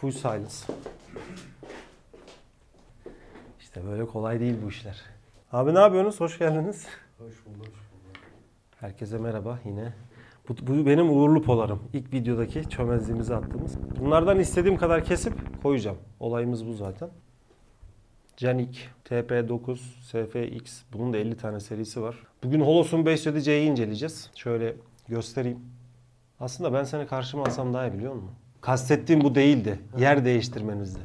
Full silence. İşte böyle kolay değil bu işler. Abi ne yapıyorsunuz? Hoş geldiniz. Hoş bulduk. Herkese merhaba yine. Bu, bu benim uğurlu polarım. İlk videodaki çömezliğimizi attığımız. Bunlardan istediğim kadar kesip koyacağım. Olayımız bu zaten. Canik, TP9, SFX. Bunun da 50 tane serisi var. Bugün Holos'un 507C'yi inceleyeceğiz. Şöyle göstereyim. Aslında ben seni karşıma alsam daha iyi biliyor musun? Kastettiğim bu değildi. Yer değiştirmenizdi.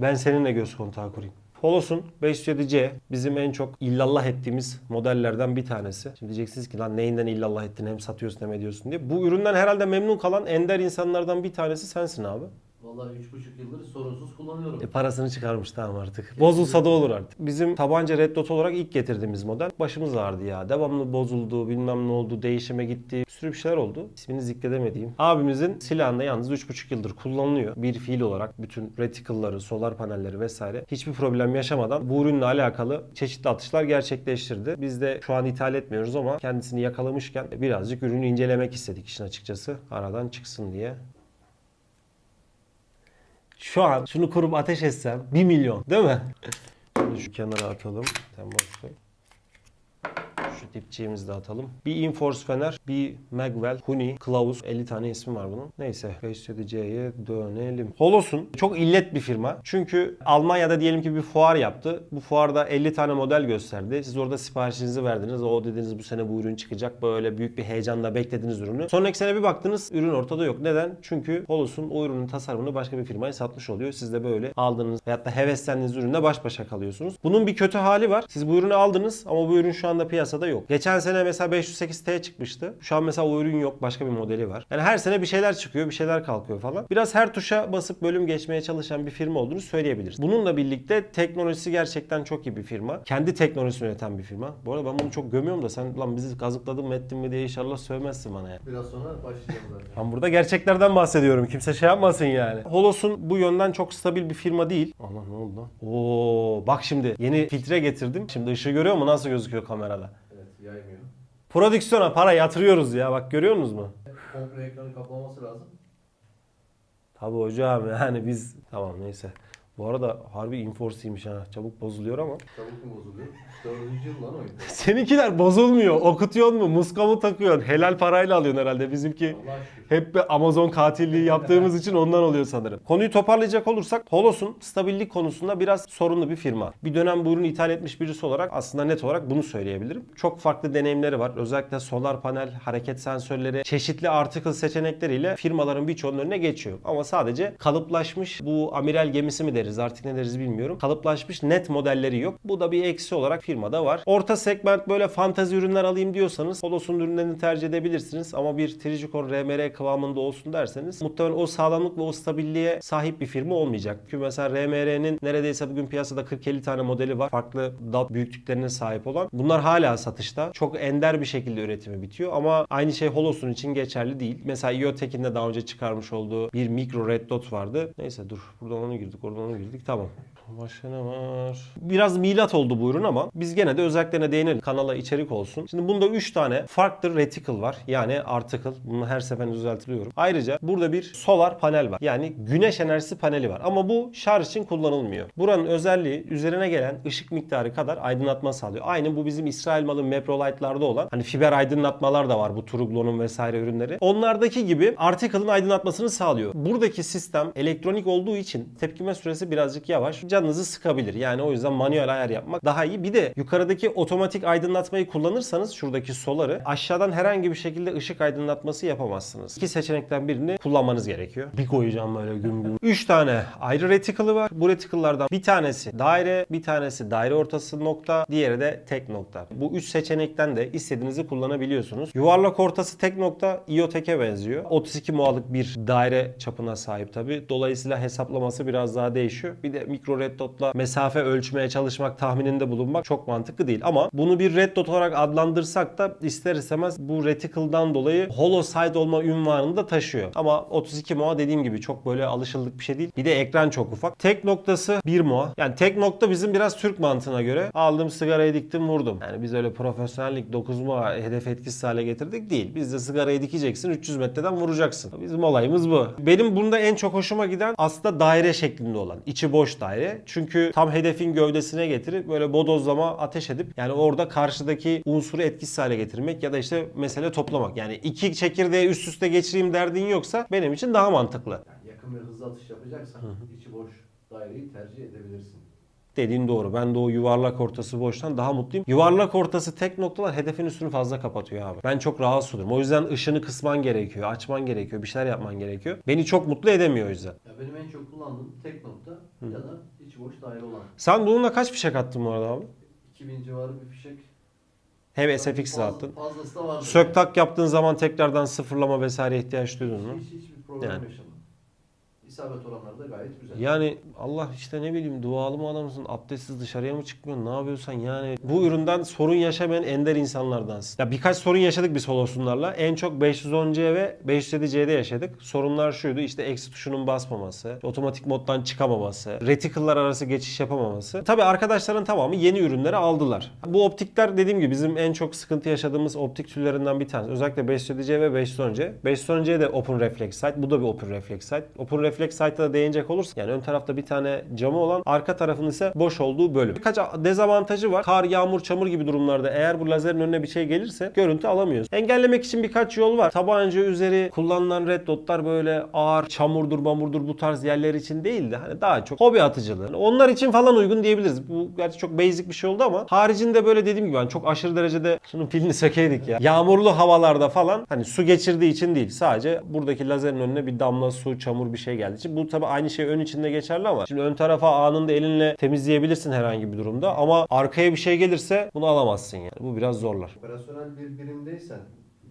Ben seninle göz kontağı kurayım. Holos'un 507C bizim en çok illallah ettiğimiz modellerden bir tanesi. Şimdi diyeceksiniz ki lan neyinden illallah ettin hem satıyorsun hem ediyorsun diye. Bu üründen herhalde memnun kalan ender insanlardan bir tanesi sensin abi. Vallahi 3,5 yıldır sorunsuz kullanıyorum. E parasını çıkarmış tamam artık. Bozulsa da olur artık. Bizim tabanca Red Dot olarak ilk getirdiğimiz model. Başımız ağrıdı ya. Devamlı bozuldu, bilmem ne oldu, değişime gitti. Bir sürü bir şeyler oldu. İsmini zikredemediğim. Abimizin silahında yalnız 3,5 yıldır kullanılıyor. Bir fiil olarak bütün reticle'ları, solar panelleri vesaire hiçbir problem yaşamadan bu ürünle alakalı çeşitli atışlar gerçekleştirdi. Biz de şu an ithal etmiyoruz ama kendisini yakalamışken birazcık ürünü incelemek istedik işin açıkçası. Aradan çıksın diye. Şu an şunu kurup ateş etsem 1 milyon değil mi? Şunu şu kenara atalım. Şu dipçiğimizi de atalım. Bir Inforce Fener, bir Magwell, Huni, Kılavuz. 50 tane ismi var bunun. Neyse 507C'ye dönelim. Holos'un çok illet bir firma. Çünkü Almanya'da diyelim ki bir fuar yaptı. Bu fuarda 50 tane model gösterdi. Siz orada siparişinizi verdiniz. O dediniz bu sene bu ürün çıkacak. Böyle büyük bir heyecanla beklediniz ürünü. Sonraki sene bir baktınız ürün ortada yok. Neden? Çünkü Holos'un o ürünün tasarımını başka bir firmaya satmış oluyor. Siz de böyle aldığınız veyahut da heveslendiğiniz ürünle baş başa kalıyorsunuz. Bunun bir kötü hali var. Siz bu ürünü aldınız ama bu ürün şu anda piyasada yok. Geçen sene mesela 508T çıkmıştı. Şu an mesela o ürün yok. Başka bir modeli var. Yani her sene bir şeyler çıkıyor, bir şeyler kalkıyor falan. Biraz her tuşa basıp bölüm geçmeye çalışan bir firma olduğunu söyleyebiliriz. Bununla birlikte teknolojisi gerçekten çok iyi bir firma. Kendi teknolojisini üreten bir firma. Bu arada ben bunu çok gömüyorum da sen lan bizi kazıkladın mı ettin mi diye inşallah sövmezsin bana ya. Biraz sonra başlayacağım zaten. Ben burada gerçeklerden bahsediyorum. Kimse şey yapmasın yani. Holos'un bu yönden çok stabil bir firma değil. Aman ne oldu lan? Oo, bak şimdi yeni filtre getirdim. Şimdi ışığı görüyor mu? Nasıl gözüküyor kamerada? Prodüksiyona para yatırıyoruz ya. Bak görüyor musunuz mu? Komple ekranı kaplaması lazım. Tabii hocam yani biz tamam neyse. Bu arada harbi Inforce'ymiş ha. Çabuk bozuluyor ama. Çabuk mu bozuluyor? Dördüncü yıl lan oyun. Seninkiler bozulmuyor. Okutuyorsun mu? Muska mı takıyorsun? Helal parayla alıyorsun herhalde. Bizimki hep bir Amazon katilliği yaptığımız için ondan oluyor sanırım. Konuyu toparlayacak olursak Holos'un stabillik konusunda biraz sorunlu bir firma. Bir dönem bu ürünü ithal etmiş birisi olarak aslında net olarak bunu söyleyebilirim. Çok farklı deneyimleri var. Özellikle solar panel, hareket sensörleri, çeşitli article seçenekleriyle firmaların birçoğunun önüne geçiyor. Ama sadece kalıplaşmış bu amiral gemisi mi deriz artık ne deriz bilmiyorum. Kalıplaşmış net modelleri yok. Bu da bir eksi olarak firmada var. Orta segment böyle fantazi ürünler alayım diyorsanız Holos'un ürünlerini tercih edebilirsiniz. Ama bir Tricicon RMR kıvamında olsun derseniz muhtemelen o sağlamlık ve o stabilliğe sahip bir firma olmayacak. Çünkü mesela RMR'nin neredeyse bugün piyasada 40-50 tane modeli var. Farklı DAT büyüklüklerine sahip olan. Bunlar hala satışta. Çok ender bir şekilde üretimi bitiyor ama aynı şey Holos'un için geçerli değil. Mesela IoTech'in de daha önce çıkarmış olduğu bir mikro red dot vardı. Neyse dur. Buradan onu girdik, oradan onu girdik. Tamam. Başka ne var? Biraz milat oldu bu ürün ama biz gene de özelliklerine değinelim. Kanala içerik olsun. Şimdi bunda 3 tane farklı reticle var. Yani article. Bunu her seferinde düzeltiliyorum. Ayrıca burada bir solar panel var. Yani güneş enerjisi paneli var. Ama bu şarj için kullanılmıyor. Buranın özelliği üzerine gelen ışık miktarı kadar aydınlatma sağlıyor. Aynı bu bizim İsrail malı Meprolight'larda olan hani fiber aydınlatmalar da var bu Truglo'nun vesaire ürünleri. Onlardaki gibi article'ın aydınlatmasını sağlıyor. Buradaki sistem elektronik olduğu için tepkime süresi birazcık yavaş. Canınızı sıkabilir. Yani o yüzden manuel ayar yapmak daha iyi. Bir de yukarıdaki otomatik aydınlatmayı kullanırsanız şuradaki soları aşağıdan herhangi bir şekilde ışık aydınlatması yapamazsınız. İki seçenekten birini kullanmanız gerekiyor. Bir koyacağım böyle güm güm. 3 tane ayrı reticle'ı var. Bu reticle'lardan bir tanesi daire, bir tanesi daire ortası nokta, diğeri de tek nokta. Bu 3 seçenekten de istediğinizi kullanabiliyorsunuz. Yuvarlak ortası tek nokta IoTech'e benziyor. 32 mualık bir daire çapına sahip tabi. Dolayısıyla hesaplaması biraz daha değişiyor. Bir de mikro red dot'la mesafe ölçmeye çalışmak, tahmininde bulunmak çok mantıklı değil. Ama bunu bir red dot olarak adlandırsak da ister istemez bu reticle'dan dolayı hollow side olma ünvanını da taşıyor. Ama 32 MOA dediğim gibi çok böyle alışıldık bir şey değil. Bir de ekran çok ufak. Tek noktası 1 MOA. Yani tek nokta bizim biraz Türk mantığına göre aldım sigarayı diktim vurdum. Yani biz öyle profesyonellik 9 MOA hedef etkisiz hale getirdik değil. Biz de sigarayı dikeceksin 300 metreden vuracaksın. Bizim olayımız bu. Benim bunda en çok hoşuma giden aslında daire şeklinde olan. içi boş daire. Çünkü tam hedefin gövdesine getirip böyle bodozlama ateş edip yani orada karşıdaki unsuru etkisiz hale getirmek ya da işte mesele toplamak. Yani iki çekirdeği üst üste geçireyim derdin yoksa benim için daha mantıklı. Yani yakın ve hızlı atış yapacaksan içi boş daireyi tercih edebilirsin. Dediğin doğru. Ben de o yuvarlak ortası boştan daha mutluyum. Yuvarlak ortası tek noktalar hedefin üstünü fazla kapatıyor abi. Ben çok rahatsız olurum. O yüzden ışını kısman gerekiyor, açman gerekiyor, bir şeyler yapman gerekiyor. Beni çok mutlu edemiyor o yüzden. Ya benim en çok kullandığım tek nokta ya da içi boş daire olan. Sen bununla kaç fişek attın bu arada abi? 2000 civarı bir fişek. Hem Fazla- attın. Fazlası da vardı. Sök tak yaptığın zaman tekrardan sıfırlama vesaire ihtiyaç duydun mu? Hiç, hiçbir problem Yani. yaşamadım. İsabet oranları da gayet güzel. Yani Allah işte ne bileyim dualı mı adamsın, abdestsiz dışarıya mı çıkmıyorsun, ne yapıyorsan yani bu üründen sorun yaşamayan ender insanlardansın. Ya birkaç sorun yaşadık biz holosunlarla. En çok 510C ve 507C'de yaşadık. Sorunlar şuydu işte eksi tuşunun basmaması, otomatik moddan çıkamaması, reticle'lar arası geçiş yapamaması. Tabi arkadaşların tamamı yeni ürünleri aldılar. Bu optikler dediğim gibi bizim en çok sıkıntı yaşadığımız optik türlerinden bir tanesi. Özellikle 507C ve 510C. 510C de Open Reflex Sight. Bu da bir Open Reflex Sight. Open Reflex Sight'a da değinecek olursa yani ön tarafta bir tane camı olan arka tarafının ise boş olduğu bölüm. Birkaç dezavantajı var. Kar, yağmur, çamur gibi durumlarda eğer bu lazerin önüne bir şey gelirse görüntü alamıyoruz. Engellemek için birkaç yol var. Tabanca üzeri kullanılan red dotlar böyle ağır, çamurdur, mamurdur bu tarz yerler için değil de hani daha çok hobi atıcılığı. Yani onlar için falan uygun diyebiliriz. Bu gerçi çok basic bir şey oldu ama haricinde böyle dediğim gibi hani çok aşırı derecede şunun pilini sökeydik ya. Yağmurlu havalarda falan hani su geçirdiği için değil. Sadece buradaki lazerin önüne bir damla su, çamur bir şey geldiği için. Bu tabi aynı şey ön içinde geçerli ama şimdi ön tarafa anında elinle temizleyebilirsin herhangi bir durumda ama arkaya bir şey gelirse bunu alamazsın yani. Bu biraz zorlar. Operasyonel bir birimdeysen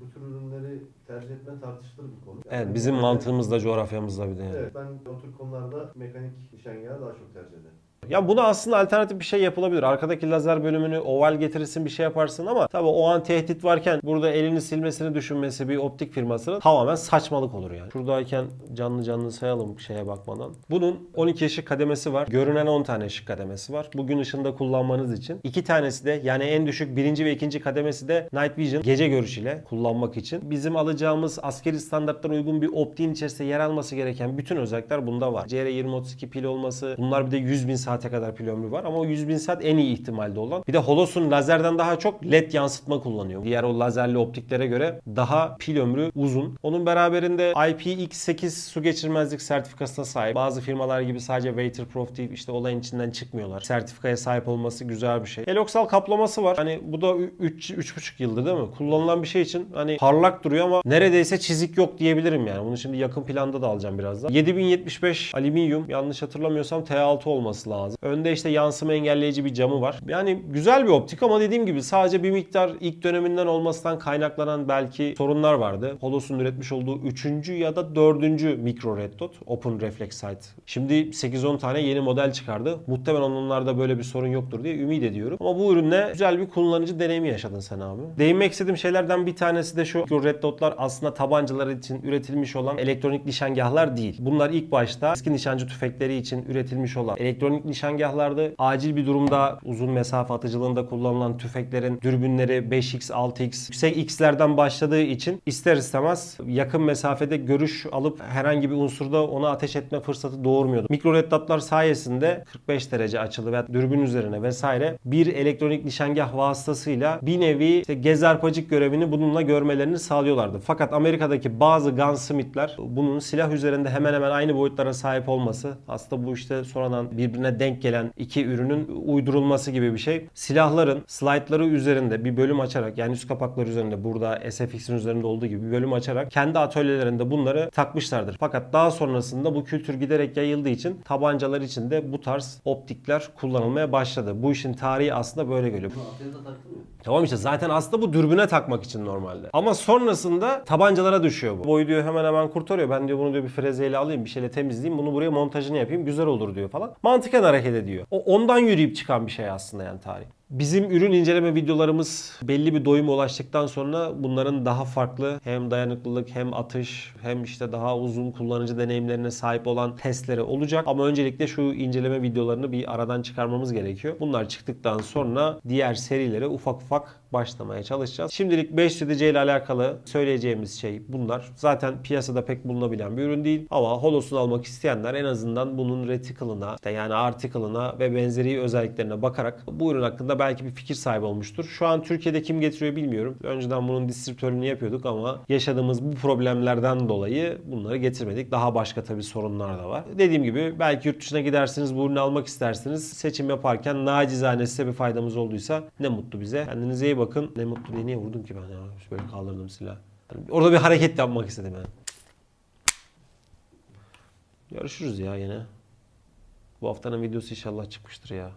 bu tür ürünleri tercih etme tartışılır bir konu. Evet bizim mantığımızda coğrafyamızda bir de yani. Evet ben o tür konularda mekanik nişangahı daha çok tercih ederim. Ya buna aslında alternatif bir şey yapılabilir. Arkadaki lazer bölümünü oval getirirsin bir şey yaparsın ama tabii o an tehdit varken burada elini silmesini düşünmesi bir optik firmasının tamamen saçmalık olur yani. Şuradayken canlı canlı sayalım şeye bakmadan. Bunun 12 ışık kademesi var. Görünen 10 tane ışık kademesi var. Bugün ışığında kullanmanız için. iki tanesi de yani en düşük birinci ve ikinci kademesi de Night Vision gece görüşüyle kullanmak için. Bizim alacağımız askeri standartlara uygun bir optiğin içerisinde yer alması gereken bütün özellikler bunda var. CR2032 pil olması, bunlar bir de 100 bin saate kadar pil ömrü var ama o 100 bin saat en iyi ihtimalde olan. Bir de Holosun lazerden daha çok led yansıtma kullanıyor. Diğer o lazerli optiklere göre daha pil ömrü uzun. Onun beraberinde IPX8 su geçirmezlik sertifikasına sahip. Bazı firmalar gibi sadece waterproof deyip işte olayın içinden çıkmıyorlar. Sertifikaya sahip olması güzel bir şey. Eloksal kaplaması var. Hani bu da 3 3,5 yıldır değil mi? Kullanılan bir şey için hani parlak duruyor ama neredeyse çizik yok diyebilirim yani. Bunu şimdi yakın planda da alacağım birazdan. 7075 alüminyum yanlış hatırlamıyorsam T6 olması lazım. Önde işte yansıma engelleyici bir camı var. Yani güzel bir optik ama dediğim gibi sadece bir miktar ilk döneminden olmasından kaynaklanan belki sorunlar vardı. Holos'un üretmiş olduğu 3. ya da 4. mikro red dot Open Reflex Sight. Şimdi 8-10 tane yeni model çıkardı. Muhtemelen onlarda böyle bir sorun yoktur diye ümit ediyorum. Ama bu ürünle güzel bir kullanıcı deneyimi yaşadın sen abi. Değinmek istediğim şeylerden bir tanesi de şu. Mikro red dotlar aslında tabancalar için üretilmiş olan elektronik nişangahlar değil. Bunlar ilk başta eski nişancı tüfekleri için üretilmiş olan elektronik nişangahlardı. Acil bir durumda uzun mesafe atıcılığında kullanılan tüfeklerin dürbünleri 5x, 6x, yüksek x'lerden başladığı için ister istemez yakın mesafede görüş alıp herhangi bir unsurda ona ateş etme fırsatı doğurmuyordu. Mikro red dotlar sayesinde 45 derece açılı ve dürbün üzerine vesaire bir elektronik nişangah vasıtasıyla bir nevi işte gezarpacık görevini bununla görmelerini sağlıyorlardı. Fakat Amerika'daki bazı gunsmithler bunun silah üzerinde hemen hemen aynı boyutlara sahip olması aslında bu işte sonradan birbirine denk gelen iki ürünün uydurulması gibi bir şey. Silahların slaytları üzerinde bir bölüm açarak yani üst kapakları üzerinde burada SFX'in üzerinde olduğu gibi bir bölüm açarak kendi atölyelerinde bunları takmışlardır. Fakat daha sonrasında bu kültür giderek yayıldığı için tabancalar için de bu tarz optikler kullanılmaya başladı. Bu işin tarihi aslında böyle geliyor. Tamam işte zaten aslında bu dürbüne takmak için normalde. Ama sonrasında tabancalara düşüyor bu. Boyu diyor hemen hemen kurtarıyor. Ben diyor bunu diyor bir frezeyle alayım bir şeyle temizleyeyim. Bunu buraya montajını yapayım. Güzel olur diyor falan. Mantıken hareket ediyor. O ondan yürüyüp çıkan bir şey aslında yani tarih. Bizim ürün inceleme videolarımız belli bir doyuma ulaştıktan sonra bunların daha farklı hem dayanıklılık hem atış hem işte daha uzun kullanıcı deneyimlerine sahip olan testleri olacak. Ama öncelikle şu inceleme videolarını bir aradan çıkarmamız gerekiyor. Bunlar çıktıktan sonra diğer serilere ufak ufak başlamaya çalışacağız. Şimdilik 500C ile alakalı söyleyeceğimiz şey bunlar. Zaten piyasada pek bulunabilen bir ürün değil. Ama Holos'unu almak isteyenler en azından bunun reticle'ına işte yani article'ına ve benzeri özelliklerine bakarak bu ürün hakkında belki bir fikir sahibi olmuştur. Şu an Türkiye'de kim getiriyor bilmiyorum. Önceden bunun distribütörünü yapıyorduk ama yaşadığımız bu problemlerden dolayı bunları getirmedik. Daha başka tabii sorunlar da var. Dediğim gibi belki yurt dışına gidersiniz bu ürünü almak istersiniz. Seçim yaparken nacizane size bir faydamız olduysa ne mutlu bize. Kendinize iyi bakın. Ne mutlu diye niye vurdum ki ben ya? Böyle kaldırdım silahı. Yani orada bir hareket yapmak istedim yani. Görüşürüz ya yine. Bu haftanın videosu inşallah çıkmıştır ya.